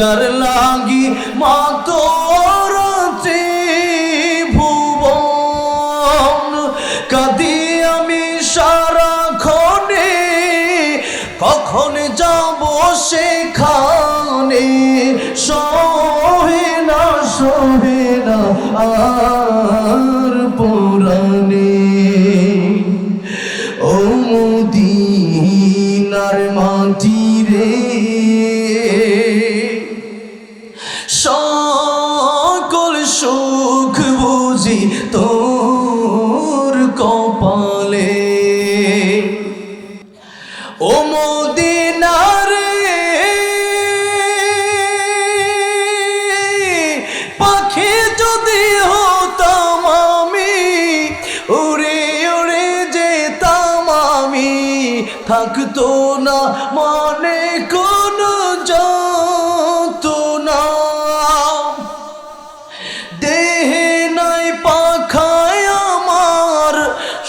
যার লাগি মা তোর ভুবন কাদি আমি সারা খনে কখন যাব সেখানে? সহে না সহে না, আর পুরানে ও মুদিনার রে বুঝি তোর কপালে। ও মদিনারে পাখি যদি হতাম আমি, উড়ে উড়ে যেতাম আমি। থাকতো না মানে কোন যত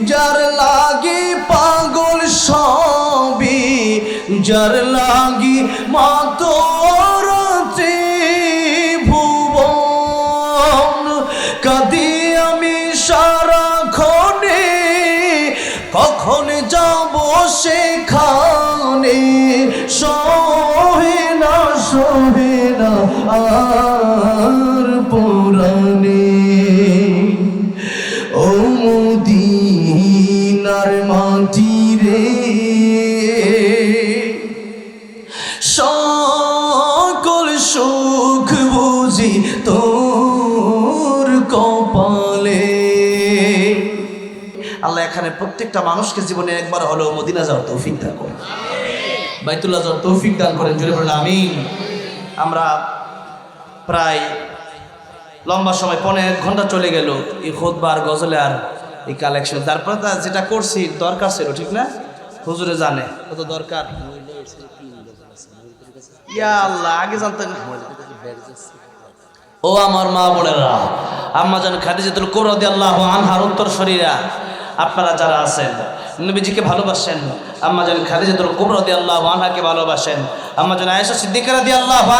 যার লাগি পাগল সবি যার লাগি মা ভুবন কাদি আমি সারা খনে কখন যাব সেখানে? কপালে। আল্লাহ এখানে প্রত্যেকটা মানুষকে জীবনে একবার হলেও মদিনা যাওয়ার তৌফিক দান করেন। বাইতুল্লাহ যাওয়ার তৌফিক দান করেন জুড়ে বললেন আমিন। আমরা প্রায় লম্বা সময় পনেরো এক ঘণ্টা চলে গেল এই খোদবার গজলে আর এই কালেকশন তারপরে তা যেটা করছি, দরকার ছিল, ঠিক না? হুজুরে জানে, কত দরকার। ইয়া আল্লাহ, আগে জানতেন। ও আমার মা বোনেরা জান খাদিজাতুল কোরদি আল্লাহ আনহার উত্তর শরীরা, আপনারা যারা আছেন, নবীজিকে ভালোবাসেন, আম্মা জান খাদিজাতুল কোরদি আল্লাহ আনহাকে ভালোবাসেন, আম্মা জান আয়েশা সিদ্দিকা রাদিয়াল্লাহু